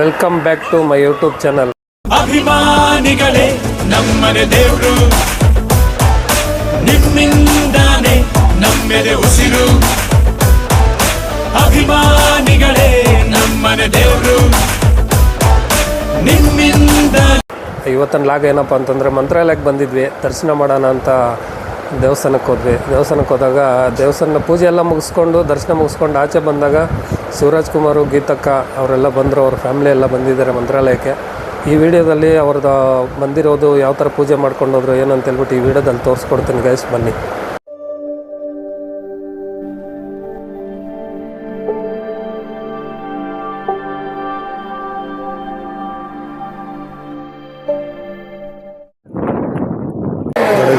Welcome back to my YouTube channel ಅಭಿಮಾನಿಗಳೇ ನಮ್ಮನೆ ದೇವರು. ನಿಮ್ಮಿಂದಾನೆ ನಮ್ಮೆದೆ ಉಸಿರು. ಅಭಿಮಾನಿಗಳೇ ನಮ್ಮನೆ ದೇವರು. ನಿಮ್ಮಿಂದ ಇವತ್ತಿನ ಲಾಗ ಏನಪ್ಪ ಅಂತಂದರೆ ಮಂತ್ರಾಲಯಕ್ಕೆ ಬಂದಿದ್ವಿ. ದರ್ಶನ ಮಾಡೋಣ ಅಂತ ದೇವಸ್ಥಾನಕ್ಕೆ ಹೋದ್ವಿ. ದೇವಸ್ಥಾನಕ್ಕೆ ಹೋದಾಗ ದೇವಸ್ಥಾನ ಪೂಜೆ ಎಲ್ಲ ಮುಗಿಸ್ಕೊಂಡು, ದರ್ಶನ ಮುಗಿಸ್ಕೊಂಡು ಆಚೆ ಬಂದಾಗ ಶಿವರಾಜ್ ಕುಮಾರು, ಗೀತಕ್ಕ ಅವರೆಲ್ಲ ಬಂದರು. ಅವ್ರ ಫ್ಯಾಮಿಲಿ ಎಲ್ಲ ಬಂದಿದ್ದಾರೆ ಮಂತ್ರಾಲಯಕ್ಕೆ. ಈ ವಿಡಿಯೋದಲ್ಲಿ ಅವ್ರದ್ದು ಬಂದಿರೋದು ಯಾವ ಥರ ಪೂಜೆ ಮಾಡ್ಕೊಂಡು ಹೋದ್ರು, ಏನು ಅಂತ ಹೇಳ್ಬಿಟ್ಟು ಈ ವಿಡಿಯೋದಲ್ಲಿ ತೋರಿಸ್ಕೊಡ್ತೀನಿ ಗೈಸ್ ಬನ್ನಿ.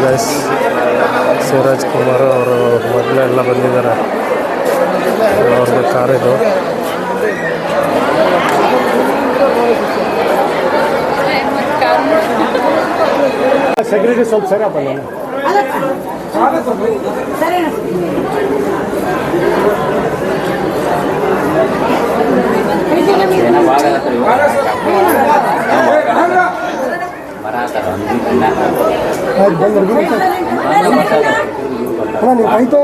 ಗಾಯ್ಸ್ ಶಿವರಾಜ್ ಕುಮಾರ್ ಅವರು ಮೊದಲು ಎಲ್ಲ ಬಂದಿದ್ದಾರೆ. ಅವ್ರದ್ದು ಕಾರ್ ಇದು. ಸೆಕ್ಯೂರಿಟಿ ಸ್ವಲ್ಪ ಸರಿಯಪ್ಪ ನಾನು ಅಲ್ಲ ನೀವು ಆಯ್ತು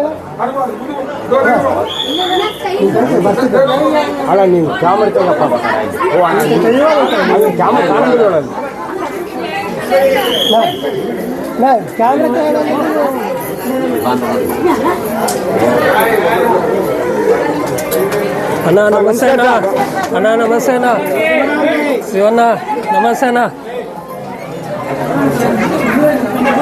ಅಲ್ಲ ನೀವು ಕ್ಯಾಮ್ರಾ ತಗೊಳಪ್ಪ ಓ ಅಲ್ಲಿ ಕ್ಯಾಮ್ರಾ ಕಾಣೋದಿಲ್ಲ ಅಲ್ಲಿ ನಾ ಕ್ಯಾಮ್ರಾ ಅಣ್ಣ ನಮಸ್ತೆ ಅಣ್ಣ ಅಣ್ಣ ನಮಸ್ತೆ ಅಣ್ಣ ಶಿವಣ್ಣ ನಮಸ್ತೆ ಅಣ್ಣ ಸರಿ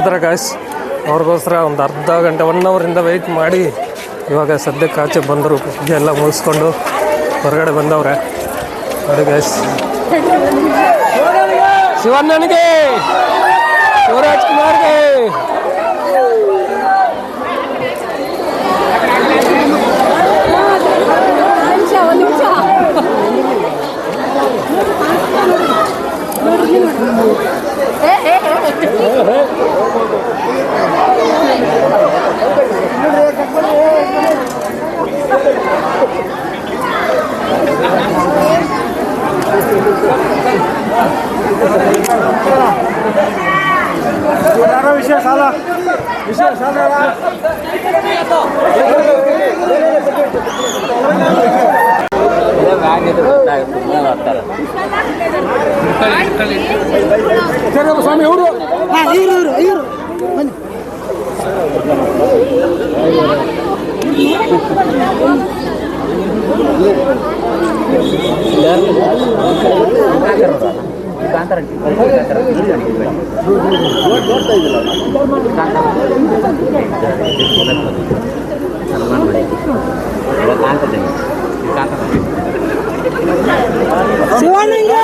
ಅದರ ಗಾಯ್ಸ್ ಅವ್ರಿಗೋಸ್ಕರ ಒಂದು ಅರ್ಧ ಗಂಟೆ ಒನ್ ಅವರಿಂದ ವೆಯ್ಟ್ ಮಾಡಿ. ಇವಾಗ ಸದ್ಯಕ್ಕೆ ಆಚೆ ಬಂದರು ಎಲ್ಲ ಮುಗಿಸ್ಕೊಂಡು ಹೊರಗಡೆ ಬಂದವ್ರೆ. ನೋಡಿ ಗಾಯ್ಸ್ ಶಿವಣ್ಣನಿಗೆ! ಶಿವರಾಜ್ ಕುಮಾರ್ಗೆ! ವಿಷಯ ಸಾಲ? ವಿಷಯ ಸಾಲ ಸರಿ ಸ್ವಾಮಿ ಇವರು. ಶಿವಣ್ಣನಿಗೆ